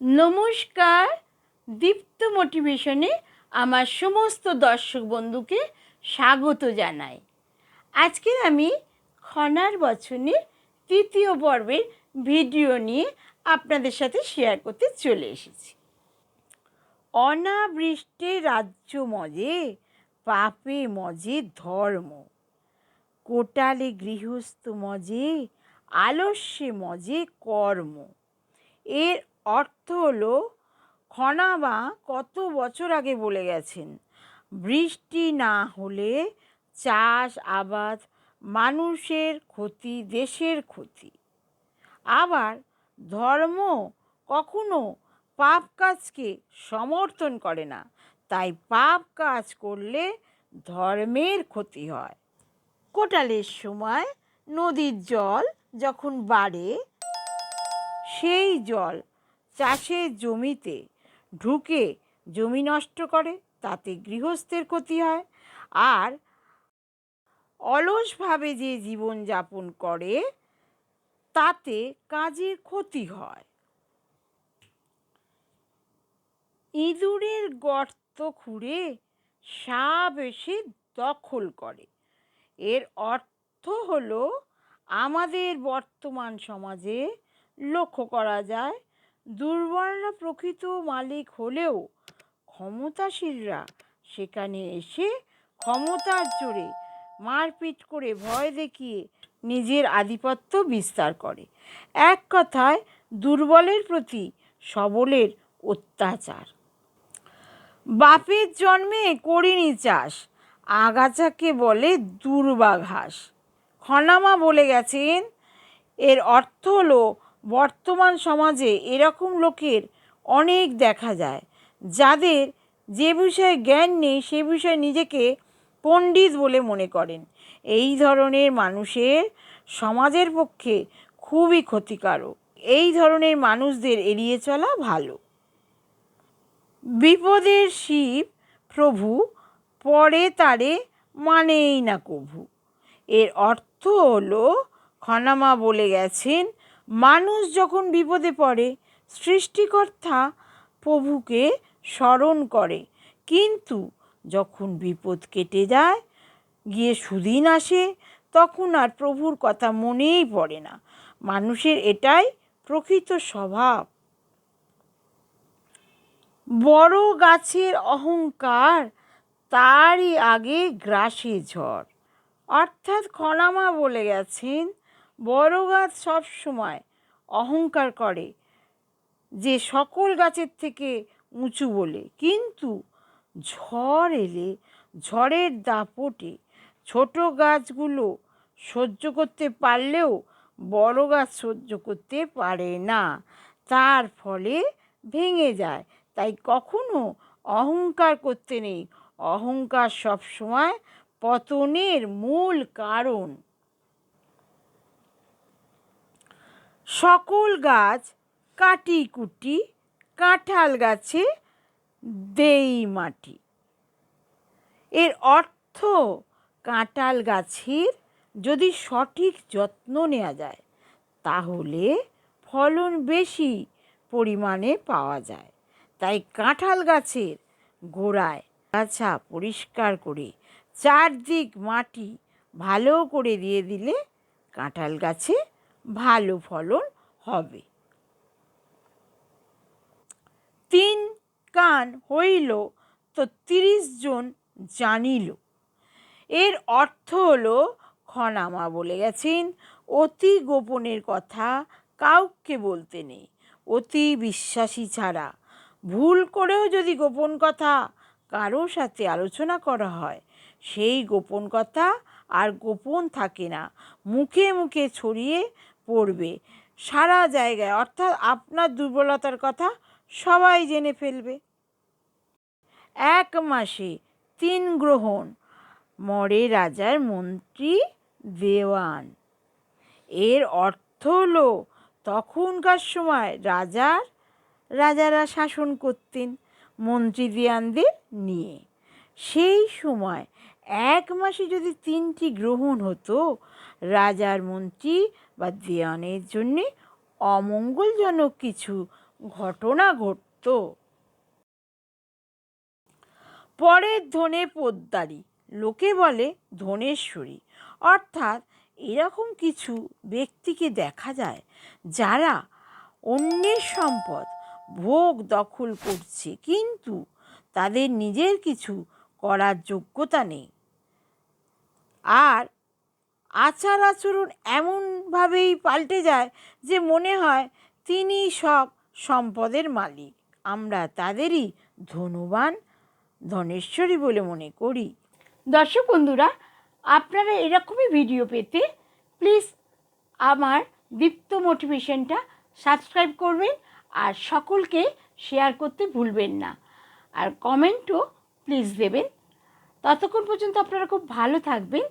নমস্কার। দীপ্ত মোটিভেশনে আমার সমস্ত দর্শক বন্ধুকে স্বাগত জানাই। আজকের আমি খনার বচনের তৃতীয় পর্বের ভিডিও নিয়ে আপনাদের সাথে শেয়ার করতে চলে এসেছি। অনাবৃষ্টে রাজ্য মজে, পাপে মজে ধর্ম। কোটালে গৃহস্থ মজে, আলস্যে মজে কর্ম। এর অর্থ হলো খনামা কত বছর আগে বলে গেছেন? বৃষ্টি না হলে চাষ আবাদ মানুষের ক্ষতি, দেশের ক্ষতি। আবার ধর্ম কখনো পাপ কাজকে সমর্থন করে না, তাই পাপ কাজ করলে ধর্মের ক্ষতি হয়। কোটালের সময় নদীর জল যখন বাড়ে, সেই জল চাষের জমিতে ঢুকে জমি নষ্ট করে, তাতে গৃহস্থের ক্ষতি হয়। আর অলসভাবে যে জীবন যাপন করে, তাতে কাজের ক্ষতি হয়। ইঁদুরের গর্ত খুঁড়ে সাপ এসে দখল করে। এর অর্থ হলো, আমাদের বর্তমান সমাজে লক্ষ্য করা যায় দুর্বলরা প্রকৃত মালিক হলেও ক্ষমতাশীলরা সেখানে এসে ক্ষমতার জোরে মারপিট করে ভয় দেখিয়ে নিজের আধিপত্য বিস্তার করে। এক কথায়, দুর্বলের প্রতি সবলের অত্যাচার। বাপের জন্মে করিনি চাষ, আগাছাকে বলে দুর্বাঘাস। খনামা বলে গেছেন, এর অর্থ হলো বর্তমান সমাজে এরকম লোকের অনেক দেখা যায়, যাদের যে বিষয়ে জ্ঞান নেই সে বিষয়ে নিজেকে পণ্ডিত বলে মনে করেন। এই ধরনের মানুষের সমাজের পক্ষে খুবই ক্ষতিকারক। এই ধরনের মানুষদের এড়িয়ে চলা ভালো। বিপদের শিব প্রভু পরে তারে মানেই না কভু। এর অর্থ হলো, খনামা বলে গেছেন মানুষ যখন বিপদে পড়ে, সৃষ্টিকর্তা প্রভুকে স্মরণ করে। কিন্তু যখন বিপদ কেটে যায়, গিয়ে সুদিন আসে, তখন আর প্রভুর কথা মনেই পড়ে না। মানুষের এটাই প্রকৃত স্বভাব। বড় গাছের অহংকার তারই আগে গ্রাসে ঝড়। অর্থাৎ খনামা বলে গেছেন বড় গাছ সব সময় অহংকার করে, যে সকল গাছের থেকে উঁচু বলে। কিন্তু ঝড় এলে, ঝড়ের দাপটে ছোট গাছগুলো সহ্য করতে পারলেও বড় গাছ সহ্য করতে পারে না। তার ফলে ভেঙে যায়। তাই কখনো অহংকার করতে নেই। অহংকার সবসময় পতনের মূল কারণ। সকল গাছ কাটি কুটি, কাঁঠাল গাছে দেই মাটি। এর অর্থ, কাঁঠাল গাছের যদি সঠিক যত্ন নেওয়া যায়, তাহলে ফলন বেশি পরিমাণে পাওয়া যায়। তাই কাঁঠাল গাছের গোড়ায় গাছা পরিষ্কার করে চারদিক মাটি ভালো করে দিয়ে দিলে কাঁঠাল গাছে ভালো ফলন হবে। তিন কান হইল তো তিরিশ জন জানিল। এর অর্থ হলো, খনামা বলে গেছেন, অতি গোপনের কথা কাউকে বলতে নেই, অতি বিশ্বাসী ছাড়া। ভুল করেও যদি গোপন কথা কারও সাথে আলোচনা করা হয়, সেই গোপন কথা আর গোপন থাকে না, মুখে মুখে ছড়িয়ে পড়বে। সারা জায়গায়, অর্থাৎ আপনার দুর্বলতার কথা সবাই জেনে ফেলবে। এক মাসে তিন গ্রহণ, মরে রাজার মন্ত্রী দেওয়ান। এর অর্থ হলো, তখনকার সময় রাজার, রাজারা শাসন করতেন মন্ত্রী দেওয়ানদের নিয়ে। সেই সময় এক মাসে যদি তিনটি গ্রহণ হতো, রাজার মন্ত্রী বা দেওয়ানের জন্যে অমঙ্গলজনক কিছু ঘটনা ঘটত। পরের ধনে পোদ্দারি, লোকে বলে ধনেশ্বরী। অর্থাৎ এরকম কিছু ব্যক্তিকে দেখা যায় যারা অন্যের সম্পদ ভোগ দখল করছে, কিন্তু তাদের নিজের কিছু করার যোগ্যতা নেই। আর আচার আচরণ এমনভাবেই পাল্টে যায় যে মনে হয় তিনি সব সম্পদের মালিক। আমরা তাদেরই ধনবান, ধনেশ্বরী বলে মনে করি। দর্শক বন্ধুরা, আপনারা এরকমই ভিডিও পেতে প্লিজ আমার দীপ্ত মোটিভেশনটা সাবস্ক্রাইব করবেন আর সকলকে শেয়ার করতে ভুলবেন না। আর কমেন্টও প্লিজ দেবেন। ততক্ষণ পর্যন্ত আপনারা খুব ভালো থাকবেন।